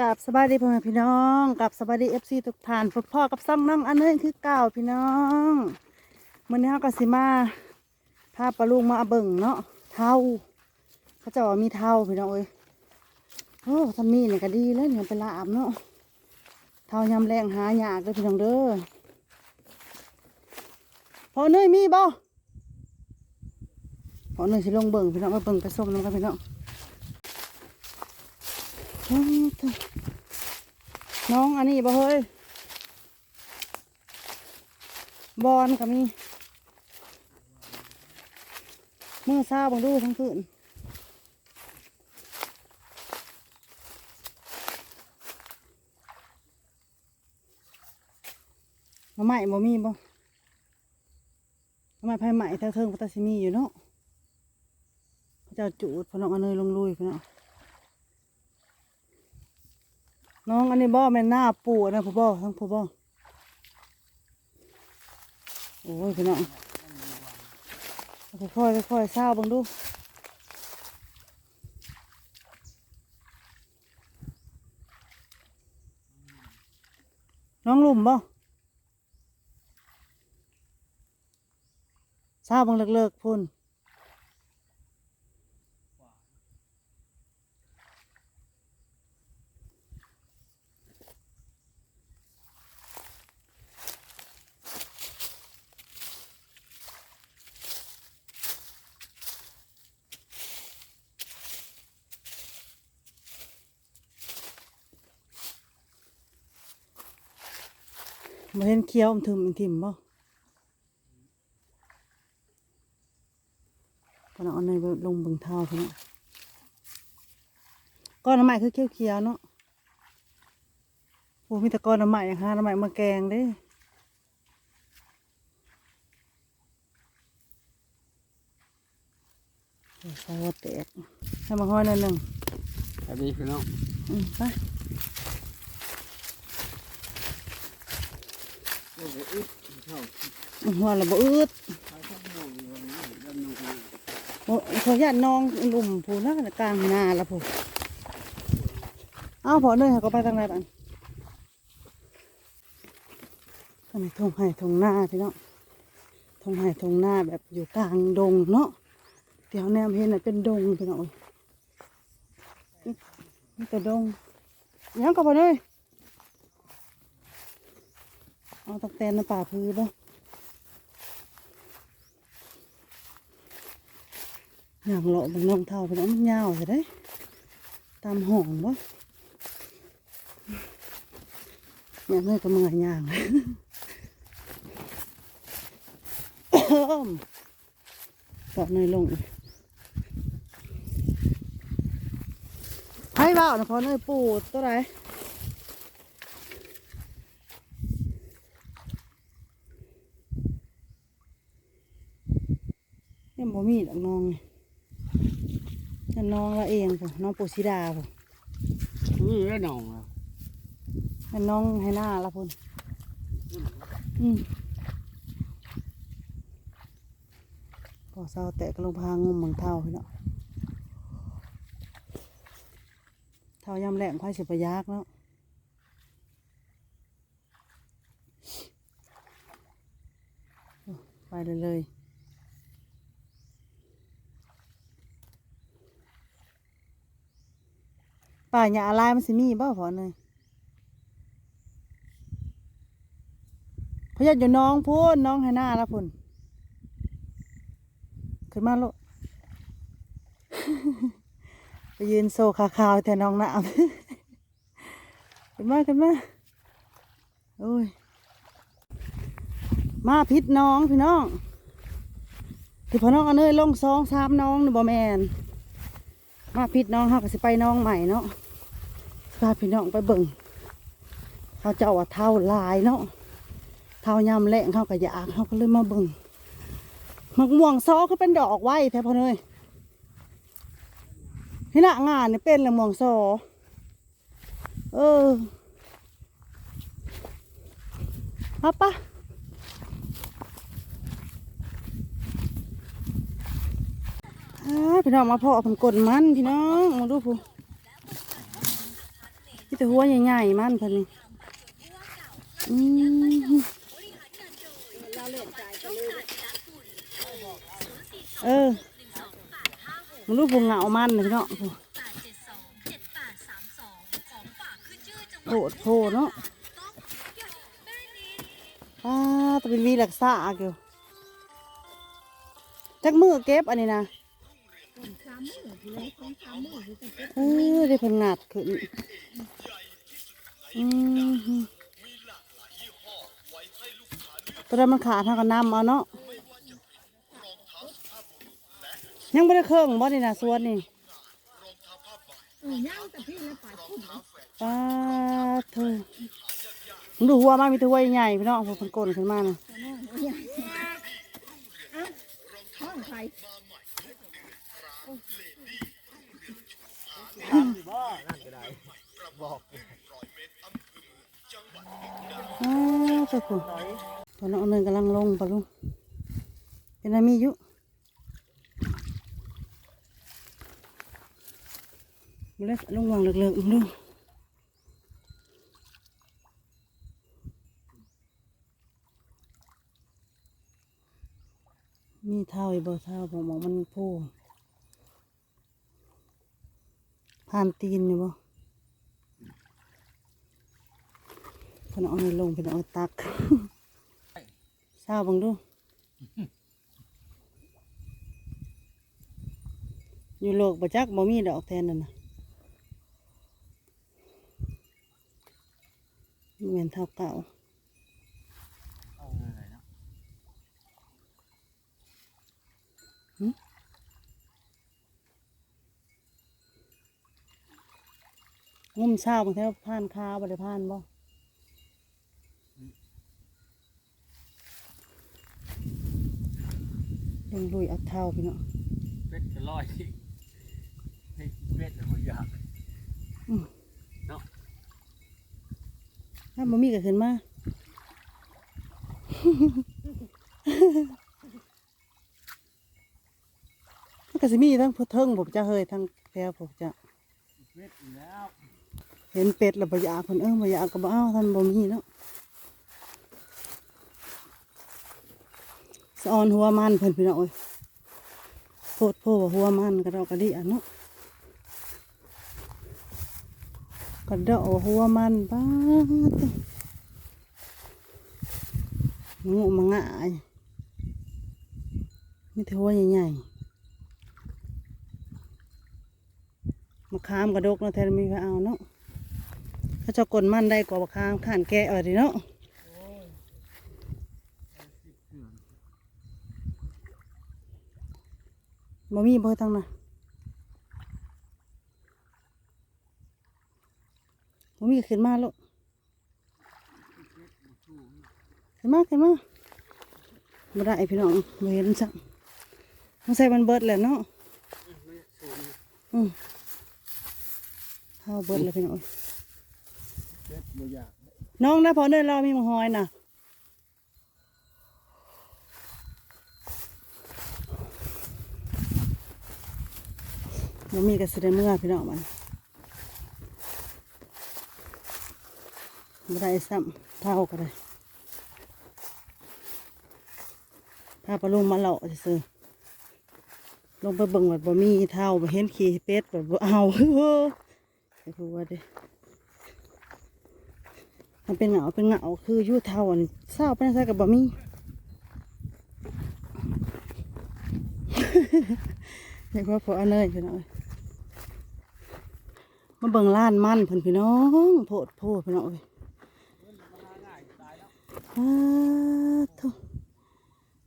กับสบายดีพ่อแม่พี่น้องกับสบายดีเอฟซีทุกท่านพบพ่อกับซ่องน้องอันเนยคือเก่าพี่น้องมื้อนี้เฮาก็สิมาพาปลาลูกมาเบิ่งเนาะเท่าเขาจะว่ามีเท่าพี่น้องเอ้ยโอ้ทำมีเนี่ยก็ดีแล้วเนี่ยไปลาบเนาะเท่ายำแรงหายากเลยพี่น้องเด้อพอเนยมีบ่พอเนยสิลงเบิ่งพี่น้องมาเบิ่งไปส่งน้ำกันพี่น้อง น้องอันนี้บ่เฮ้ย บอลก็มีมือซาบังดูทั้งคืนมาใหม่บ่มีบ่มาใหม่ใหม่แถวเทิงพัตสิมีอยู่เนาะเขาจ้าจูดพนองอันเนยลงลุยพน้อง น้องอันนี้บ่แม่นหน้าปูนะพ่อบ่ทั้งพ่อบ่โอ้ยพี่น้องค่อยๆค่อยๆเศร้าบังดูน้องลุ่มบ่เศร้าบังเลิกๆพุ่น มาเห็นเคี้ยวมันถึงมันทิมบ่พอน้องเอาเนยไปลงเบิ่งเท้าพี่น้องก้อนน้ำใหม่คือเคี้ยวเคี้ยวๆเนาะโอ้มีแต่ก้อนน้ำใหม่อย่างฮะน้ำใหม่มาแกงเด้โอ้ใส่ว่าแตกให้มาห้อยหนั่นหนึ่งสวัสดีพี่น้อง อืมไป โอ้โหัวระเบิดใช้ข้าวเหนียวอยู่วันนี้ดำเนินการโอ้ขาญาตน้องหลุ่มผู้นักกลางนาละผู้เอาพอเนยเขาก็ไปทางไหนบ้างอันนี้ทงไห่ทงหน้าพี่น้องทงไห่ทงหน้าแบบอยู่กลางดงเนาะเดี๋ยวแนมเห็นน่ะเป็นดงพี่น้องเนี่นี่แต่ดงยังก็พอเลย เอาตะแตนในป่าพื้นบ่อย่างเลาะบางน้องเท่าไปน้องมันยาวใช่ได้ ตามห้องบ่เนี่ยเมื่ก็เมื่อยย่างเกาะเนลงให้เบานะพอเนยปูดตัวไหน ยังบ่มีดอกน้องนี่นั่นน้องละเองค่ะน้องปูชิดาค่ะนี่แล้วน้องอะนั่นน้องให้หน้าละพุ่นอืมพอเศร้าแตะกระลงพางมบางเท่าพี่เนาะเท่ายำแหลมค่อยสิบยากเนาะโอ้ไปเลยเลย ป่าหญ้าลายมันสิมีบ่พอเลยพยาอยู่น้องพูนน้องให้หน้าละพุ่นขึ้นมาโลกไปยืนโซขาขาวแต่น้องน้ำขึ้นมาขึ้นมาโอ้ยมาพิษน้องพี่น้องที่พอน้องเอาเนยลงสองสามน้องนี่บ่แมนมาพิษน้องเขาก็สิไปน้องใหม่เนาะ พาพี่น้องไปเบิ่งเขาเจ้าว่าเท่าลายเนาะเท่ายำแหลงเขาก็อยากเขาก็เลยมาเบิ่งมักม่วงซอก็เป็นดอกไว้แท้พอเนยให้หน้างานนี่เป็นละม่วงซอเออเอาปะพี่น้องมาเพาะผลกดมันพี่น้องมาดูผู้ มีแต่หัวใหญ่ๆมันเพิ่นนี่อืมเออมันรู้พวงเหงามันนะพี่เนาะโผดโผดเนาะอ้าแตะเป็นวีหลักษาอยู่ยวจักมือเก็บอันนี้นะเออได้เพิ่นงัดขึ้นอืม ตัวนั้นมันขาดทางกันนำเอาเนาะยังไม่ได้เครื่องบ่นี่นะสวนนี่เออย่างแต่พี่แล้วป่าทุ่มป้าเธอดูหัวมันมีตัวหัวใหญ่พี่น้องพวกคนขึ้นมาน่ะแต่น้องเอาใหญ่เอ้าห้องใคร อ้าวเจ้าคุณตอนน้องเนินกำลังลงปะลุงเป็นอะไรมีอยู่มาเล็กลงวางเลิกๆมึงดูมีเท่าอีกบ่เท่าผมมองมันโผล่ผ่านตีนอยู่บ่ พนเอาลงเพิ่นเอาตักเศร้าบังดู อยู่โลกประจักบ่มีดอกแทนนั่นนะบ่แม่นเท่าเก่างุ่มเศร้าบางแถวผ่านค้าบ่ได้ผ่านบ่ ลุงลุยเอาเท้าพี่เนาะเป็ดจะลอยที่ให้เป็ดแต่บ่อยากถ้าบ่มีก็ขึ้นมามันก็สิมีทั้งผู้เทิงผมจะเฮยทั้งแถวผมจะเป็ดอยู่แล้วเห็นเป็ดแล้วบ่อยากเพิ่นเอิ้งบ่อยากก็บ่เอาท่านบ่มีเนาะ สะออนหัวมันเพิ่นพี่น้องเอ้ยโพดโพว่าหัวมันกระดอกกระดิอะเนาะกระดอกหัวมันป้าดงูมังงายมีแต่หัวใหญ่ๆมะขามกระดกเนาะแทนมีก็เอาเนาะเขาเจะกลมันได้กว่าบักคางข่านแกะเอาดิเนาะ บ่มีเบอร์ทางน่ะบ่มีก็ขึ้นมาลูกขึ้นมาขึ้นมาบ่ได้พี่น้องบ่เห็นจังต้องใส่มันเบิดแหละเนาะอืมเท่าเบิดแล้วพี่น้องเป็ดบ่อยากน้องนะพอเดินเรามีมังหอยนะ มันมีกระสือเมื่อพี่น้องมันไม่ได้ซ้ำเท่าก็ได้ถ้าปลาลุงมาเลาะจะซื้อลงไปเบิ่งแบบบ่มีเท่าบ่เห็นขี้เป็ดแบบบ่เอาไอ้พวกว่าเด้มันเป็นเหงาเป็นเหงาคืออยู่เท่าอันเศร้าเป็นอะไรกับบะมีเรียกว่าพออันเลยพี่น้องเอ้ย มาเบิ่งล้านมันเพิ่นพี่น้องโพดโพดพี่น้องเอ้ยทุ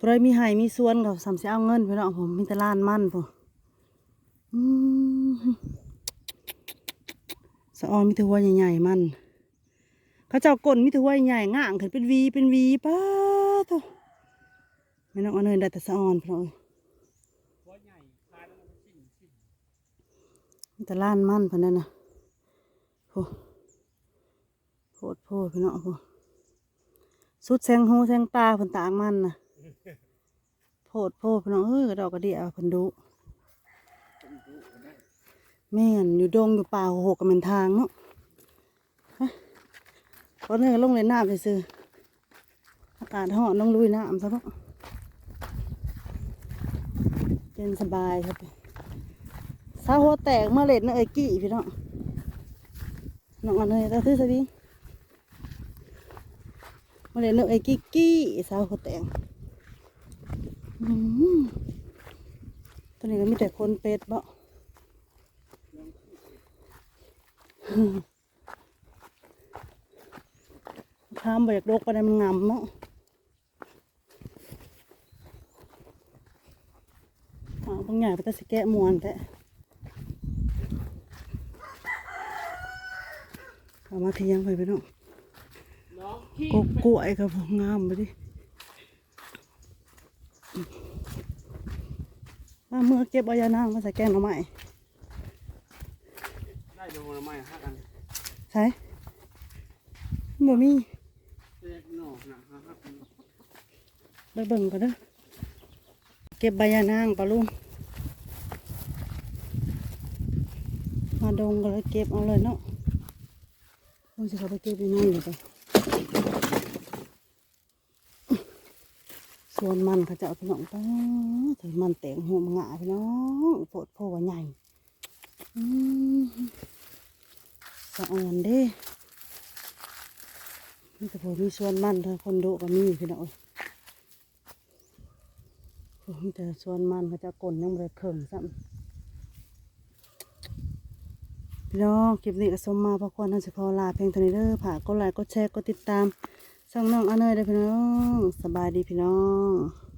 ปรยมีไห้มีส่วนกับสามสิเอาเงินพี่น้องผมมีแต่ล้านมันพออืมสะออนมีแต่หัวใหญ่ๆมันเขาเจ้ากลนมิถือว่าใหญ่ง่างขึ้นเป็นวีเป็นวีป้าโตไม่น้องเอาเนยได้แต่สะออนพอเอ้ยหัวใหญ่คายแล้วมันชิ้นชิ้นมีแต่ล้านมันพอนั่นนะ โหโพดโพดพี่น้องโหสุดแสงหูแสงตาเพิ่นตามันนะโพดโพดพี่น้องเอ้ยกระดอกกระเดียเพิ่นดุแม่นอยู่ดงอยู่ป่าโหกกับเป็นทางเนาะก็เนยลงเลยน้ำไปซื้ออากาศร้อนต้องลุยน้ำซะเพาะเย็นสบายครับสาหัวแตกเมาเล็ดเนยกี้พี่น้อง น้องอันเนยตาซื้อสวิงมาเล็ดเนยกี้กี้สาวหัวแตกอืมตัวนี้ก็มีแต่คนเป็ดบาทำแบบโรกไปได้มันงำเนาะอ่าบางอย่างก็จะสแกะมวนแต่ เอามาเทียงไปไปเนาะน้องขี้กกล้วยกับพวกงามไปดิมาเมื่อเก็บเอายานางมาใส่แกงหน่อไม้ได้ดูมันไม่ฮักกันใช่บ่มีเล็กหน่อนะฮักกันไปเบิ่งก่อนเด้อเก็บใบยานางปะลุงมาดงก็เลยเก็บเอาเลยเนาะ ลุงจะเข้าไปเก็บยังไงเดี๋ยไปส่วนมันเขาจะเอาไปหนองไปถึงมันแตงหัวมันหงายพี่น้องโปวดโพว่าใหญ่สะอ่อนเด้มีแต่พอมีส่วนมันถ้าคนดุก็มีพี่น้องผมแต่ส่วนมันเขาจะกลนยังไม่ได้เข่งซ้ำ พี่น้องคลิปนี้ก็สมมาพระควรท่านสิพอลาเพียงเท่านี้เด้อผ่ากกดไลค์กดแชร์กดติดตามช่องน้องอเนยเด้อพี่น้องสบายดีพี่น้อง